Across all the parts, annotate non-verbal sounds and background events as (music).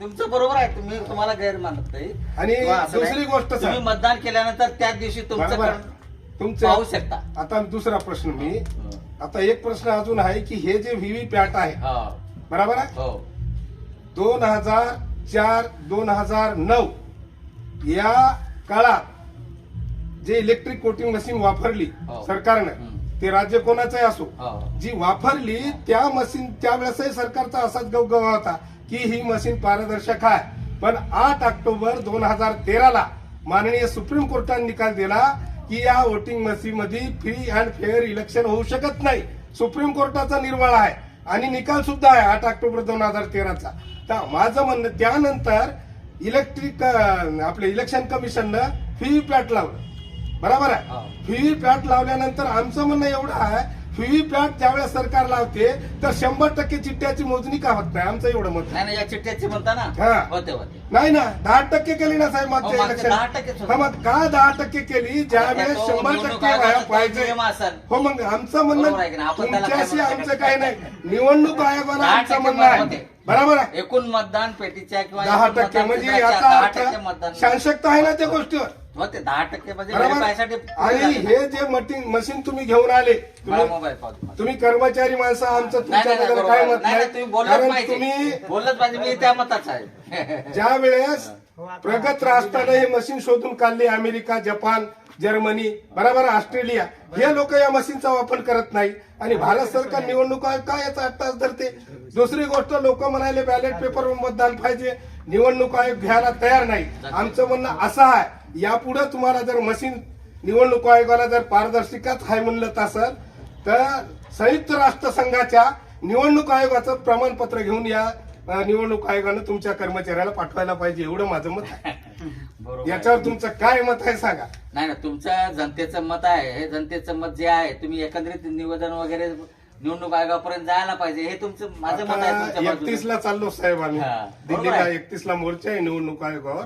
तुमचं बरोबर आहे तुम्ही तुम्हाला गैर मानत नाही. आणि किंवा असं दुसरी नाही. गोष्ट तुम्ही. मतदान केल्यानंतर त्याच दिवशी तुमचं बरोबर. कर्ण तुमचं पाहू शकता. आता दुसरा प्रश्न मी. आता एक प्रश्न अजून आहे की हे जे व्हीव्ही पॅट आहे हो. बरोबर आहे? हो. दोन हजार चार दोन हजार नऊ या काळात जे इलेक्ट्रिक कोटिंग मशीन वापरली हो. सरकारनं हम्म. ते राज्य कोणाचंही असो हो. जी वापरली त्या मशीन त्यावेळेसही सरकारचा असाच गवगवा होता. की ही मशीन पारदर्शक आहे. पण आठ ऑक्टोबर दोन हजार तेराला माननीय सुप्रीम कोर्टाने निकाल दिला की या वोटिंग मशीन मध्ये फ्री अँड फेअर इलेक्शन होऊ शकत नाही. सुप्रीम कोर्टाचा निर्वाळा आहे. आणि निकाल सुद्धा आहे आठ ऑक्टोबर दोन हजार तेराचा. तर माझं म्हणणं त्यानंतर इलेक्ट्रिक आपलं इलेक्शन कमिशननं व्हीव्हीपॅट लावलं. बरोबर आहे? हो. व्हीव्हीपॅट लावल्यानंतर आमचं म्हणणं एवढं आहे व्हीव्हीपॅट ज्यावेळेस सरकार लावते तर शंभर टक्के चिठ्ठ्याची मोजणी का होत नाही आमचं एवढं मत. नाही नाही या चिठ्ठ्याची म्हणता ना हा. होते होते नाही ना दहा टक्के केली ना साहेब हो, मागच्या मागच्या 10% इलेक्शन होतं. हा मग का दहा टक्के केली ज्यावेळेस तो शंभर निवडणूक टक्के आयोगाचा व्हायला पाहिजे नियम असेल. हो मग आमचं बरोबर म्हणणं आहे की नाही? आपण त्याला काय तुमच्याशी म्हणू आमचं शकत काही नाही निवडणूक आयोगाला दहा आमचं टक्के म्हणणं आहे. बरोबर आहे एकूण मतदान पेटीच्या किंवा दहा एकूण टक्के मतदान म्हणजे केंद्राच्या याचा दहा अर्थ टक्के मतदान शांशकता आहे ना त्या गोष्टीवर दहा टक्के म्हणजे बरोबर? verify आणि हे जे मशीन तुम्ही घेऊन आले मला तुम्ही मोबाईल पाहतो तुम्ही कर्मचारी माणसं आमचं नाही नाही, नाही तुमच्याबद्दल बरोबर. काय. मत नाही, नाही, नाही? तुम्ही बोललंच कारण पाहिजे. तुम्ही बोललंच पाहिजे मी त्या मताचा आहे. ज्या वेळेस प्रगत राष्ट्राने हे मशीन शोधून काढली अमेरिका जपान जर्मनी बरोबर ऑस्ट्रेलिया. हे लोक या मशीनचा वापर करत नाही आणि भारत सरकार निवडणूक आयोग का याचा अट्टास धरते? दुसरी गोष्ट लोक म्हणाले बॅलेट पेपर मतदान पाहिजे. निवडणूक आयोग घ्यायला तयार नाही. आमचं म्हणणं असं आहे यापुढे तुम्हाला जर मशीन निवडणूक आयोगाला जर पारदर्शिकाच आहे म्हणलं तसं तर संयुक्त राष्ट्रसंघाच्या निवडणूक आयोगाचं प्रमाणपत्र घेऊन या. निवडणूक आयोगानं तुमच्या कर्मचाऱ्याला पाठवायला पाहिजे एवढं माझं मत आहे. (laughs) याच्यावर तुमचं काय मत आहे सांगा नाही ना तुमचं जनतेचं मत आहे हे जनतेचं मत जे आहे तुम्ही एकंदरीत निवेदन वगैरे निवडणूक आयोगापर्यंत जायला पाहिजे हे तुमचं माझं मत आहे. एकतीस ला चाललो साहेब आम्ही दिल्लीला. एकतीस ला मोर्चा आहे निवडणूक आयोगावर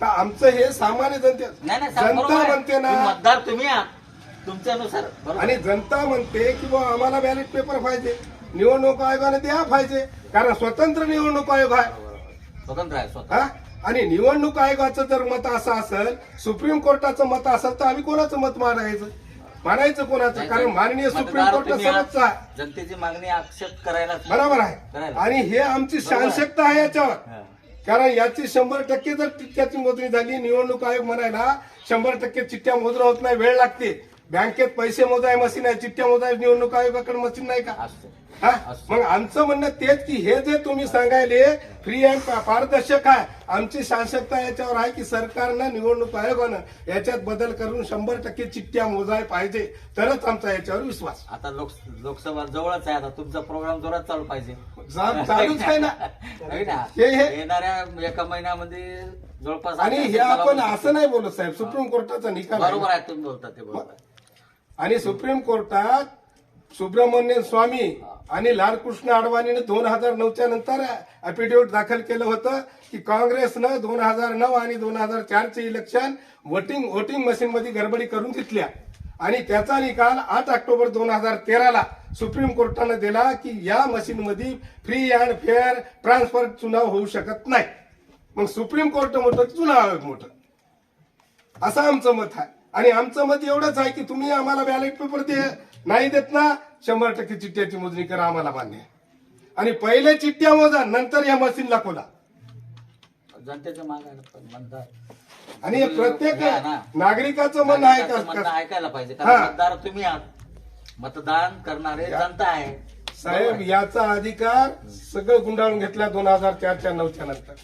तर आमचं हे सामान्य जनते जनता. म्हणते ना मतदार तुम्ही तुमच्यानुसार आणि जनता म्हणते की आम्हाला बॅलेट पेपर पाहिजे निवडणूक आयोगाने द्या पाहिजे कारण स्वतंत्र निवडणूक आयोग आहे. स्वतंत्र आहे स्वतंत्र. हा? आणि निवडणूक आयोगाचं जर मत असं असेल सुप्रीम कोर्टाचं मत असेल तर आम्ही कोणाचं मत मानायचं? मानायचं कोणाचं? कारण माननीय सुप्रीम मतदार कोर्ट तुम्ही सर्वोच्च आहात. आहे जनतेची मागणी आक्षेप करायला बरोबर आहे. करायला. आणि हे आमची बरोबर आहे. शांशकता आहे याच्यावर. हा. कारण याची शंभर टक्के जर चिठ्ठ्याची मोजणी झाली निवडणूक आयोग म्हणायला शंभर टक्के चिठ्ठ्या मोजणं होत नाही वेळ लागते. बँकेत पैसे मोजाय मशीन आहे चिठ्ठ्या मोजाय निवडणूक आयोगाकडे मशीन नाही का? हा? मग आमचं म्हणणं तेच की हे जे तुम्ही सांगायले फ्री अँड पारदर्शक आहे. आमची शासकता याच्यावर आहे की सरकारनं निवडणूक आयोगानं याच्यात बदल करून शंभर टक्के चिठ्ठ्या मोजाय पाहिजे. तरच आमचा याच्यावर विश्वास. आता लोक लोकसभा जवळच आहे आता तुमचा प्रोग्राम जोरात चालू पाहिजे. चालूच आहे ना. (laughs) येणाऱ्या एका महिन्यामध्ये जवळपास आणि हे आपण असं नाही बोलत साहेब सुप्रीम कोर्टाचा निकाल. बरोबर आहे तुम्ही बोलता ते बरोबर आहे. आणि सुप्रीम कोर्टात सुब्रमण्यम स्वामी आणि लालकृष्ण अडवाणीने दोन हजार नऊच्या नंतर अफिडेव्हिट दाखल केलं होतं की काँग्रेसनं दोन हजार नऊ आणि दोन हजार चारचे इलेक्शन वोटिंग वोटिंग मशीनमध्ये गडबडी करून घेतल्या. आणि त्याचा निकाल आठ ऑक्टोबर दोन हजार तेराला सुप्रीम कोर्टानं दिला की या मशीनमध्ये फ्री अँड फेअर ट्रान्सफर चुनाव होऊ शकत नाही. मग सुप्रीम कोर्ट मोठं की चुनाव आयोग मोठं. असं आमचं मत आहे. आणि आमचं मत एवढंच आहे की तुम्ही आम्हाला बॅलेट पेपर दे नाही देत ना शंभर टक्के चिठ्ठ्याची मोजणी करा आम्हाला मान्य. आणि पहिले चिठ्ठ्या मोजा नंतर या मशीनला खोला आणि प्रत्येक. नागरिकाचं मन आहे ऐकायला पाहिजे हा. मतदार तुम्ही मतदान करणारे जनता आहे साहेब याचा अधिकार सगळं गुंडाळून घेतला दोन हजार चारच्या नऊच्या नंतर